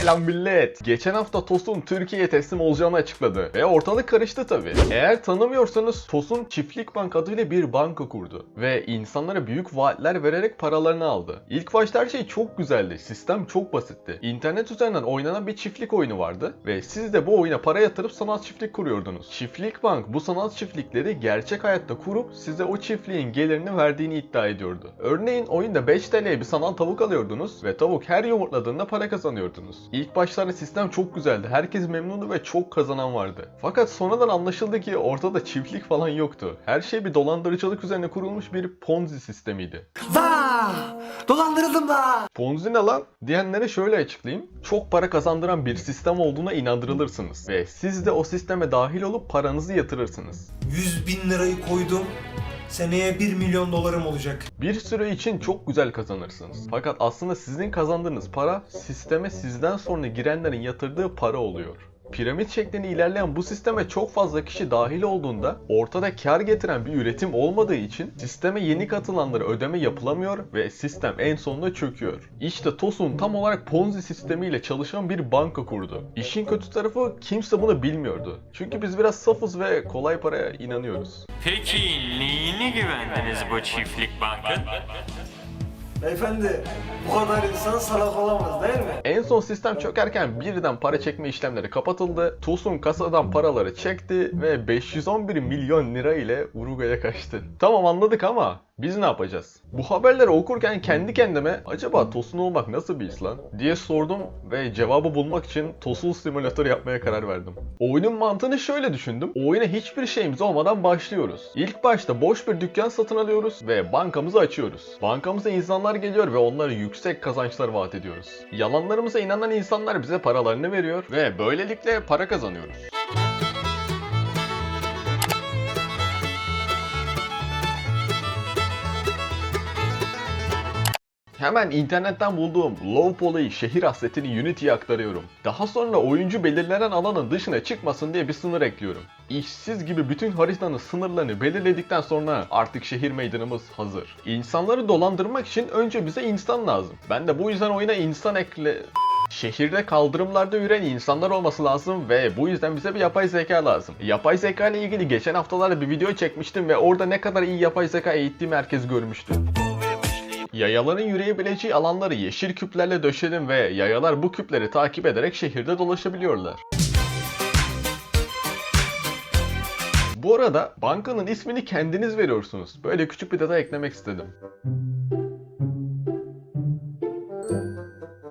Selam millet. Geçen hafta Tosun Türkiye'ye teslim olacağını açıkladı. Ve ortalık karıştı tabi. Eğer tanımıyorsanız Tosun Çiftlik Bank adıyla bir banka kurdu. Ve insanlara büyük vaatler vererek paralarını aldı. İlk başta her şey çok güzeldi. Sistem çok basitti. İnternet üzerinden oynanan bir çiftlik oyunu vardı. Ve siz de bu oyuna para yatırıp sanat çiftlik kuruyordunuz. Çiftlik Bank bu sanat çiftlikleri gerçek hayatta kurup size o çiftliğin gelirini verdiğini iddia ediyordu. Örneğin oyunda 5 TL'ye bir sanal tavuk alıyordunuz ve tavuk her yumurtladığında para kazanıyordunuz. İlk başlarda sistem çok güzeldi. Herkes memnundu ve çok kazanan vardı. Fakat sonradan anlaşıldı ki ortada çiftlik falan yoktu. Her şey bir dolandırıcılık üzerine kurulmuş bir Ponzi sistemiydi. Vaa! Dolandırıldım da. Ponzi ne lan? Diyenlere şöyle açıklayayım. Çok para kazandıran bir sistem olduğuna inandırılırsınız. Ve siz de o sisteme dahil olup paranızı yatırırsınız. 100 bin lirayı koydum. Seneye 1 milyon dolarım olacak. Bir süre için çok güzel kazanırsınız. Fakat aslında sizin kazandığınız para sisteme sizden sonra girenlerin yatırdığı para oluyor. Piramit şeklinde ilerleyen bu sisteme çok fazla kişi dahil olduğunda ortada kar getiren bir üretim olmadığı için sisteme yeni katılanlara ödeme yapılamıyor ve sistem en sonunda çöküyor. İşte Tosun tam olarak Ponzi sistemiyle çalışan bir banka kurdu. İşin kötü tarafı kimse bunu bilmiyordu. Çünkü biz biraz safız ve kolay paraya inanıyoruz. Peki neyine güvendiniz bu çiftlik bankın? Beyefendi bu kadar insan salak olamaz değil mi? En son sistem çökerken birden para çekme işlemleri kapatıldı. Tosun kasadan paraları çekti ve 511 milyon lira ile Uruguay'a kaçtı. Tamam anladık ama biz ne yapacağız? Bu haberleri okurken kendi kendime acaba Tosun olmak nasıl bir iş lan diye sordum ve cevabı bulmak için Tosun simülatör yapmaya karar verdim. Oyunun mantığını şöyle düşündüm. Oyuna hiçbir şeyimiz olmadan başlıyoruz. İlk başta boş bir dükkan satın alıyoruz ve bankamızı açıyoruz. Bankamıza insanlar geliyor ve onlara yüksek kazançlar vaat ediyoruz. Yalanlarımıza inanan insanlar bize paralarını veriyor ve böylelikle para kazanıyoruz. Hemen internetten bulduğum low poly şehir hasretini Unity'ye aktarıyorum. Daha sonra oyuncu belirlenen alanın dışına çıkmasın diye bir sınır ekliyorum. İşsiz gibi bütün haritanın sınırlarını belirledikten sonra artık şehir meydanımız hazır. İnsanları dolandırmak için önce bize insan lazım. Ben de bu yüzden oyuna insan ekle... Şehirde kaldırımlarda yürüyen insanlar olması lazım ve bu yüzden bize bir yapay zeka lazım. Yapay zeka ile ilgili geçen haftalarda bir video çekmiştim ve orada ne kadar iyi yapay zeka eğittiğimi herkes görmüştü. Yayaların yürüyebileceği alanları yeşil küplerle döşedim ve yayalar bu küpleri takip ederek şehirde dolaşabiliyorlar. Bu arada bankanın ismini kendiniz veriyorsunuz. Böyle küçük bir detay eklemek istedim.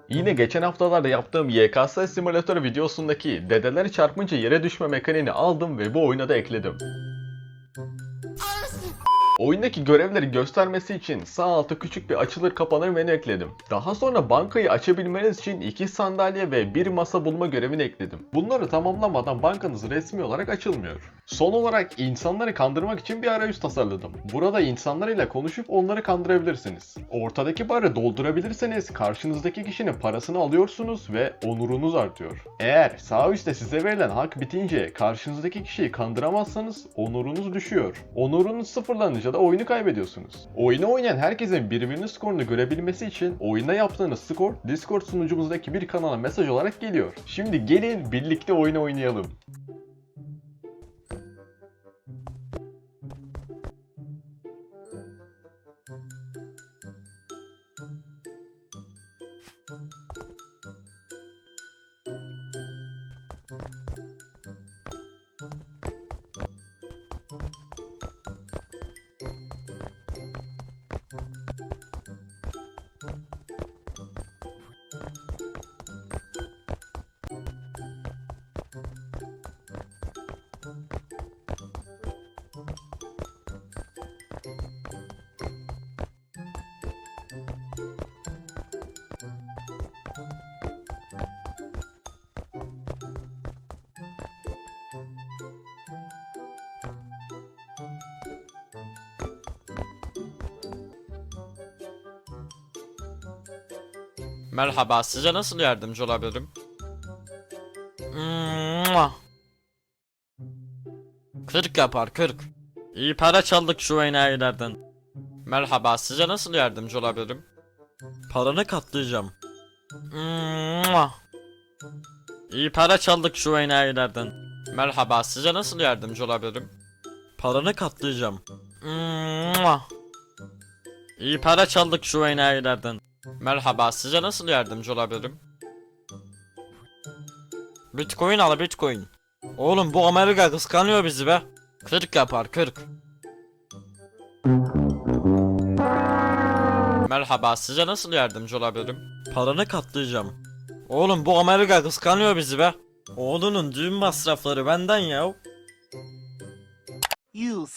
Yine geçen haftalarda yaptığım YKS simülatör videosundaki dedeler çarpınca yere düşme mekaniğini aldım ve bu oyuna da ekledim. Oyundaki görevleri göstermesi için sağ alta küçük bir açılır kapanır menü ekledim. Daha sonra bankayı açabilmeniz için iki sandalye ve bir masa bulma görevini ekledim. Bunları tamamlamadan bankanız resmi olarak açılmıyor. Son olarak insanları kandırmak için bir arayüz tasarladım. Burada insanlarıyla konuşup onları kandırabilirsiniz. Ortadaki barı doldurabilirseniz karşınızdaki kişinin parasını alıyorsunuz ve onurunuz artıyor. Eğer sağ üstte size verilen hak bitince karşınızdaki kişiyi kandıramazsanız onurunuz düşüyor. Onurunuz sıfırlanınca da oyunu kaybediyorsunuz. Oyunu oynayan herkesin birbirinin skorunu görebilmesi için oyunda yaptığınız skor Discord sunucumuzdaki bir kanala mesaj olarak geliyor. Şimdi gelin birlikte oyunu oynayalım. you Merhaba, size nasıl yardımcı olabilirim? Mua. 40 yapar 40. İyi para çaldık şu enayilerden. Merhaba, size nasıl yardımcı olabilirim? Paranı katlayacağım. Mua. İyi para çaldık şu enayilerden. Merhaba size nasıl yardımcı olabilirim? Paranı katlayacağım. Mua. İyi para çaldık şu enayilerden. Merhaba size nasıl yardımcı olabilirim? Bitcoin al bitcoin. Oğlum bu Amerika kıskanıyor bizi be. 40 yapar 40. Merhaba size nasıl yardımcı olabilirim? Paranı katlayacağım. Oğlum bu Amerika kıskanıyor bizi be. Oğlunun düğün masrafları benden ya. You